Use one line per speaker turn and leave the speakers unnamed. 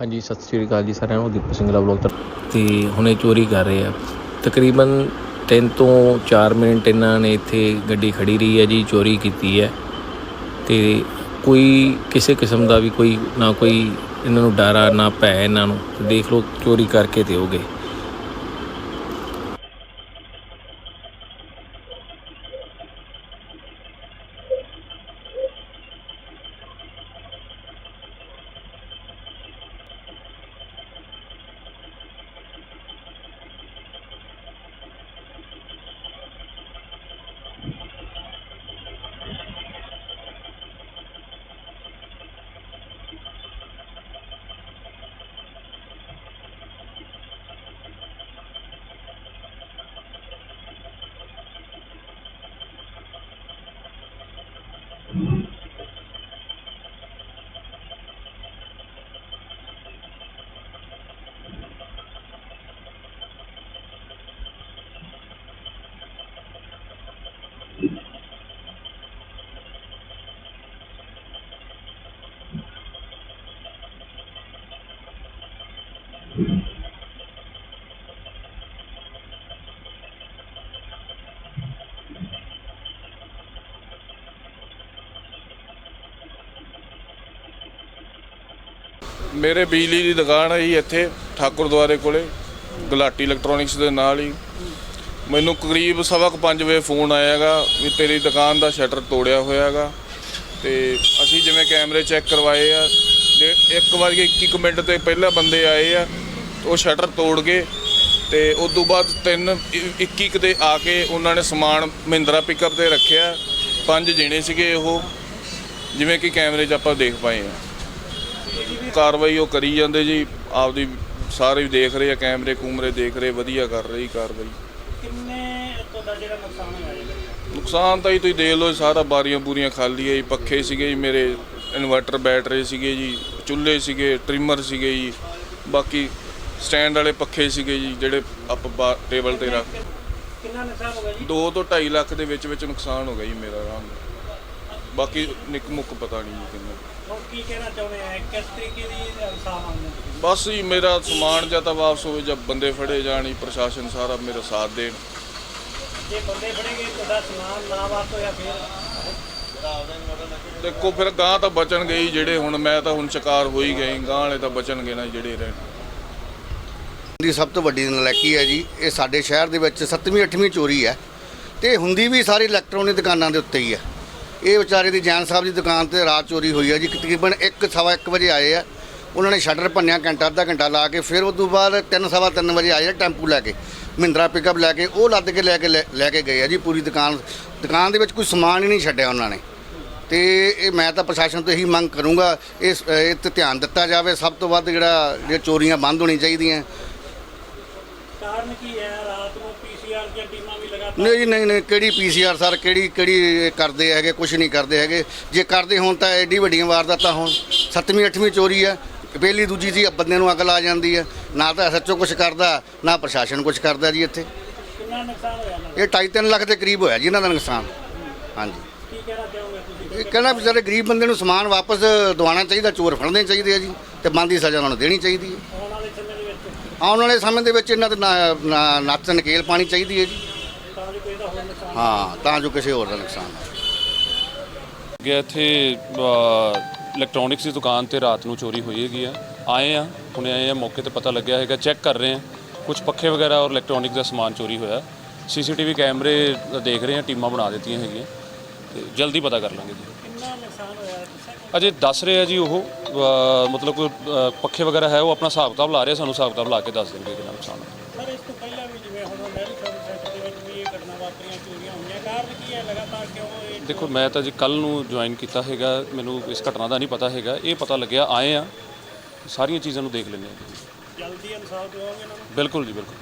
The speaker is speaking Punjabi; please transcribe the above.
ਹਾਂਜੀ, ਸਤਿ ਸ਼੍ਰੀ ਅਕਾਲ ਜੀ ਸਾਰਿਆਂ ਨੂੰ, ਦੀਪਕ ਸਿੰਘਲਾ ਬਲੌਗ ਤੋਂ। ਤੇ ਹੁਣੇ ਚੋਰੀ ਕਰ ਰਹੇ ਆ। ਤਕਰੀਬਨ 3 ਤੋਂ 4 ਮਿੰਟ ਇਹਨਾਂ ਨੇ ਇੱਥੇ ਗੱਡੀ ਖੜੀ ਰਹੀ ਹੈ ਜੀ, ਚੋਰੀ ਕੀਤੀ ਹੈ। ਤੇ ਕੋਈ ਕਿਸੇ ਕਿਸਮ ਦਾ ਵੀ ਕੋਈ ਨਾ ਕੋਈ ਇਹਨਾਂ ਨੂੰ ਡਰ ਆ, ਨਾ ਭੈ ਇਹਨਾਂ ਨੂੰ। ਦੇਖ ਲਓ, ਚੋਰੀ ਕਰਕੇ ਤੇ ਹੋ ਗਏ।
ਮੇਰੇ ਬਿਜਲੀ ਦੀ ਦੁਕਾਨ ਹੈ ਜੀ ਇੱਥੇ, ਠਾਕੁਰ ਦੁਆਰੇ ਕੋਲੇ, ਗੁਲਾਟੀ ਇਲੈਕਟ੍ਰੋਨਿਕਸ ਦੇ ਨਾਲ ਹੀ। ਮੈਨੂੰ ਕਰੀਬ ਸਵਾ ਕੁ ਪੰਜ ਵਜੇ ਫੋਨ ਆਇਆਗਾ ਵੀ ਤੇਰੀ ਦੁਕਾਨ ਦਾ ਸ਼ਟਰ ਤੋੜਿਆ ਹੋਇਆਗਾ ਤੇ ਅਸੀਂ ਜਿਵੇਂ ਕੈਮਰੇ ਚੈੱਕ ਕਰਵਾਏ ਆ, ਤੇ 1 ਵਜੇ 21 ਮਿੰਟ ਤੇ ਪਹਿਲਾਂ ਬੰਦੇ ਆਏ ਆ, ਉਹ ਸ਼ਟਰ ਤੋੜ ਗਏ ਤੇ ਉਸ ਤੋਂ ਬਾਅਦ 3 21 ਤੇ ਆ ਕੇ ਉਹਨਾਂ ਨੇ ਸਮਾਨ ਮਹਿੰਦਰਾ ਪਿਕਅਪ ਤੇ ਰੱਖਿਆ। ਪੰਜ ਜਣੇ ਸੀਗੇ ਉਹ, ਜਿਵੇਂ ਕਿ ਕੈਮਰੇ 'ਚ ਆਪਾਂ ਦੇਖ ਪਾਏ ਆ। ਕਾਰਵਾਈ ਉਹ ਕਰੀ ਜਾਂਦੇ ਜੀ ਆਪਦੀ ਸਾਰੇ ਦੇਖ ਰਹੇ ਆ ਕੈਮਰੇ ਕੂਮਰੇ ਦੇਖ ਰਹੇ ਵਧੀਆ ਕਰ ਰਹੀ ਕਾਰਵਾਈ।
ਕਿੰਨੇ ਤੁਹਾਡਾ ਜਿਹੜਾ ਨੁਕਸਾਨ ਹੋਇਆ ਜੀ?
ਨੁਕਸਾਨ ਤਾਂ ਜੀ ਤੁਸੀਂ ਦੇਖ ਲਓ ਸਾਰਾ ਬਾਰੀਆਂ ਬੂਰੀਆਂ ਖਾਲੀ ਹੈ ਜੀ ਪੱਖੇ ਸੀਗੇ ਜੀ ਮੇਰੇ ਇਨਵਰਟਰ ਬੈਟਰੀ ਸੀਗੇ ਜੀ ਚੁੱਲ੍ਹੇ ਸੀਗੇ ਟ੍ਰਿਮਰ ਸੀਗੇ ਜੀ ਬਾਕੀ ਸਟੈਂਡ ਵਾਲੇ ਪੱਖੇ ਸੀਗੇ ਜੀ ਜਿਹੜੇ ਆਪਾਂ ਟੇਬਲ ਤੇ ਰੱਖ
ਕਿੰਨਾ ਨੁਕਸਾਨ ਹੋ ਗਿਆ ਜੀ?
2 ਤੋਂ 2.5 ਲੱਖ ਦੇ ਵਿੱਚ ਵਿੱਚ ਨੁਕਸਾਨ ਹੋ ਗਿਆ ਜੀ ਮੇਰਾ ਆਰਾਮ ਨਾਲ। ਬਾਕੀ ਨਿੱਕ ਮੁੱਕ ਪਤਾ ਨਹੀਂ ਜੀ ਕਿੰਨਾ।
ਕੀ ਕਹਿਣਾ ਚਾਹੁੰਦੇ ਆ? ਕਿਸ ਤਰੀਕੇ ਦੀ ਇਨਸਾਫ ਮੰਗਦੇ ਹੋ ਤੁਸੀਂ?
ਬਸ ਜੀ ਮੇਰਾ ਸਮਾਨ ਜਾਂ ਤਾਂ ਵਾਪਸ ਹੋਵੇ ਜਾਂ ਬੰਦੇ ਫੜੇ ਜਾਣ ਪ੍ਰਸ਼ਾਸਨ ਸਾਰਾ ਮੇਰਾ ਸਾਥ ਦੇਣ।
ਜੇ ਬੰਦੇ ਫੜੇਗੇ ਤੁਹਾਡਾ ਸਮਾਨ ਨਾ ਵਾਪਸ ਹੋਇਆ ਫਿਰ?
ਦੇਖੋ ਫਿਰ ਗਾਂ ਤਾਂ ਬਚਣਗੇ ਹੀ ਜਿਹੜੇ ਹੁਣ ਮੈਂ ਤਾਂ ਹੁਣ ਸ਼ਿਕਾਰ ਹੋ ਹੀ ਗਏ ਗਾਂ ਵਾਲੇ ਤਾਂ ਬਚਣਗੇ ਨਾ ਜਿਹੜੇ ਰਹਿਣ।
ਦੀ ਸਭ ਤੋਂ ਵੱਡੀ ਨਲਾਇਕੀ ਹੈ ਜੀ ਇਹ ਸਾਡੇ ਸ਼ਹਿਰ ਦੇ ਵਿੱਚ 7ਵੀਂ 8ਵੀਂ ਚੋਰੀ ਹੈ ਤੇ ਹੁੰਦੀ ਵੀ ਸਾਰੀ ਇਲੈਕਟ੍ਰੋਨਿਕ ਦੁਕਾਨਾਂ ਦੇ ਉੱਤੇ ਹੀ ਹੈ। ਇਹ ਵਿਚਾਰੇ ਦੀ ਜੈਨ ਸਾਹਿਬ ਦੀ ਦੁਕਾਨ ਤੇ ਰਾਤ ਚੋਰੀ ਹੋਈ ਹੈ ਜੀ। ਤਕਰੀਬਨ 1 ਸਵਾ 1 ਵਜੇ ਆਏ ਆ। ਉਹਨਾਂ ਨੇ ਸ਼ਟਰ ਭੰਨਿਆ, ਘੰਟਾ, ਅੱਧਾ ਘੰਟਾ ਲਾ ਕੇ ਫਿਰ ਉਸ ਤੋਂ ਬਾਅਦ 3 ਸਵਾ 3 ਵਜੇ ਆਏ ਆ ਟੈਂਪੂ ਲੈ ਕੇ। ਮਹਿੰਦਰਾ ਪਿਕਅਪ ਲੈ ਕੇ, ਉਹ ਲੱਦ ਕੇ ਲੈ ਕੇ ਲੈ ਲੈ ਕੇ ਗਏ ਆ ਜੀ ਪੂਰੀ ਦੁਕਾਨ। ਦੁਕਾਨ ਦੇ ਵਿੱਚ ਕੋਈ ਸਮਾਨ ਹੀ ਨਹੀਂ ਛੱਡਿਆ ਉਹਨਾਂ ਨੇ। ਤੇ ਇਹ ਮੈਂ ਤਾਂ ਪ੍ਰਸ਼ਾਸਨ ਤੋਂ ਇਹੀ ਮੰਗ ਕਰੂੰਗਾ, ਇਸ, ਇਹ ਤੇ ਧਿਆਨ ਦਿੱਤਾ ਜਾਵੇ। ਸਭ ਤੋਂ ਵੱਧ ਜਿਹੜਾ, ਜਿਹੜੀਆਂ ਚੋਰੀਆਂ ਬੰਦ ਹੋਣੀ ਚਾਹੀਦੀਆਂ।
ਕਾਰਨ ਕੀ ਹੈ? ਰਾਤ ਨੂੰ ਪੀਸੀਆਰ ਦੀਆਂ ਟੀਮਾਂ ਵੀ ਲਗਾਤਾਰ
ਨਹੀਂ ਜੀ ਨਹੀਂ ਨਹੀਂ ਕਿਹੜੀ ਪੀਸੀਆਰ ਸਰ ਕਿਹੜੀ ਕਿਹੜੀ ਇਹ ਕਰਦੇ ਹੈਗੇ ਕੁਝ ਨਹੀਂ ਕਰਦੇ ਹੈਗੇ। ਜੇ ਕਰਦੇ ਹੋਣ ਤਾਂ ਐਡੀ ਵੱਡੀਆਂ ਵਾਰਦਾਤਾਂ ਹੋਣ। ਸੱਤਵੀਂ ਅੱਠਵੀਂ ਚੋਰੀ ਹੈ। ਪਹਿਲੀ ਦੂਜੀ ਸੀ ਬੰਦੇ ਨੂੰ ਅਕਲ ਆ ਜਾਂਦੀ ਹੈ। ਨਾ ਤਾਂ ਐਸਐਚਓ ਕੁਝ ਕਰਦਾ ਨਾ ਪ੍ਰਸ਼ਾਸਨ ਕੁਝ ਕਰਦਾ ਜੀ ਇੱਥੇ।
ਕਿੰਨਾ ਨੁਕਸਾਨ ਹੋਇਆ ਇਹਨਾਂ ਦਾ?
ਇਹ 2.5 ਲੱਖ ਦੇ ਕਰੀਬ ਹੋਇਆ ਜੀ ਇਹਨਾਂ ਦਾ ਨੁਕਸਾਨ। ਹਾਂਜੀ।
ਕੀ ਕਹਿਣਾ ਚਾਹੋਗੇ ਤੁਸੀਂ?
ਇਹ ਕਹਿੰਦਾ ਵਿਚਾਰੇ ਗਰੀਬ ਬੰਦੇ ਨੂੰ ਸਮਾਨ ਵਾਪਸ ਦਿਵਾਉਣਾ ਚਾਹੀਦਾ ਚੋਰ ਫੜਨੇ ਚਾਹੀਦੇ ਆ ਜੀ ਤੇ ਬੰਦੀ ਸਜ਼ਾ ਉਹਨਾਂ ਨੂੰ ਦੇਣੀ ਚਾਹੀਦੀ ਹੈ।
ਆਉਣ ਵਾਲੇ ਸਮੇਂ ਦੇ ਵਿੱਚ
ਇਹਨਾਂ ਤੇ ਨਾ- ਨਾ- ਨਕੇਲ ਪਾਣੀ ਚਾਹੀਦੀ ਹੈ ਜੀ। ਹਾਂ, ਤਾਂ ਜੋ ਕਿਸੇ ਹੋਰ ਦਾ ਨੁਕਸਾਨ ਨਾ ਹੋਵੇ।
ਗਿਆ ਇੱਥੇ ਇਲੈਕਟ੍ਰੋਨਿਕਸ ਦੀ ਦੁਕਾਨ ਤੇ ਰਾਤ ਨੂੰ ਚੋਰੀ ਹੋਈ ਹੈਗੀ ਆ। ਆਏ ਆ, ਹੁਣੇ ਆਏ ਆ, ਮੌਕੇ ਤੇ ਪਤਾ ਲੱਗਿਆ ਹੈਗਾ, ਚੈੱਕ ਕਰ ਰਹੇ ਆ। ਕੁਝ ਪੱਖੇ ਵਗੈਰਾ ਔਰ ਇਲੈਕਟ੍ਰੋਨਿਕਸ ਦਾ ਸਮਾਨ ਚੋਰੀ ਹੋਇਆ। ਸੀਸੀਟੀਵੀ ਕੈਮਰੇ ਦੇਖ ਰਹੇ ਆ, ਟੀਮਾਂ ਬਣਾ ਦਿੱਤੀਆਂ ਹੈਗੀਆਂ। ਤੇ ਜਲਦੀ ਪਤਾ ਕਰ ਲਾਂਗੇ ਜੀ।
ਕਿੰਨਾ ਨੁਕਸਾਨ ਹੋਇਆ ਦੱਸਿਆ ਕੋਈ?
ਅਜੇ ਦੱਸ ਰਹੇ ਆ ਜੀ ਉਹ ਅ, ਮਤਲਬ ਕੋਈ ਅ, ਪੱਖੇ ਵਗੈਰਾ ਹੈ ਉਹ ਆਪਣਾ ਹਿਸਾਬ ਕਿਤਾਬ ਲਾ ਰਹੇ ਆ, ਸਾਨੂੰ ਹਿਸਾਬ ਕਿਤਾਬ ਲਾ ਕੇ ਦੱਸ ਦੇਣਗੇ ਕਿੰਨਾ ਨੁਕਸਾਨ ਹੋਇਆ
ਸਰ ਇਸ ਤੋਂ ਪਹਿਲਾਂ ਵੀ ਜਿਵੇਂ ਹੁਣ ਨਹਿਰੀ ਸ਼ਾਪਿੰਗ ਸੈਂਟਰ ਦੇ ਵਿੱਚ ਵੀ ਇਹ ਘਟਨਾ ਵਾਪਰੀਆਂ ਚੋਰੀਆਂ ਹੋਈਆਂ ਕਾਰਨ ਕੀ ਹੈ ਲਗਾਤਾਰ ਕਿਉਂ ਇਹ
ਦੇਖੋ ਮੈਂ ਤਾਂ ਜੀ ਕੱਲ ਨੂੰ ਜੁਆਇਨ ਕੀਤਾ ਹੈਗਾ ਮੈਨੂੰ ਇਸ ਘਟਨਾ ਦਾ ਨਹੀਂ ਪਤਾ ਹੈਗਾ ਇਹ ਪਤਾ ਲੱਗਿਆ ਆਏ ਆ ਸਾਰੀਆਂ ਚੀਜ਼ਾਂ ਨੂੰ ਦੇਖ ਲੈਂਦੇ ਆ।
ਜਲਦੀ ਇਨਸਾਫ ਦਿਵਾਓਗੇ ਇਹਨਾਂ ਨੂੰ?
ਬਿਲਕੁਲ ਜੀ ਬਿਲਕੁਲ।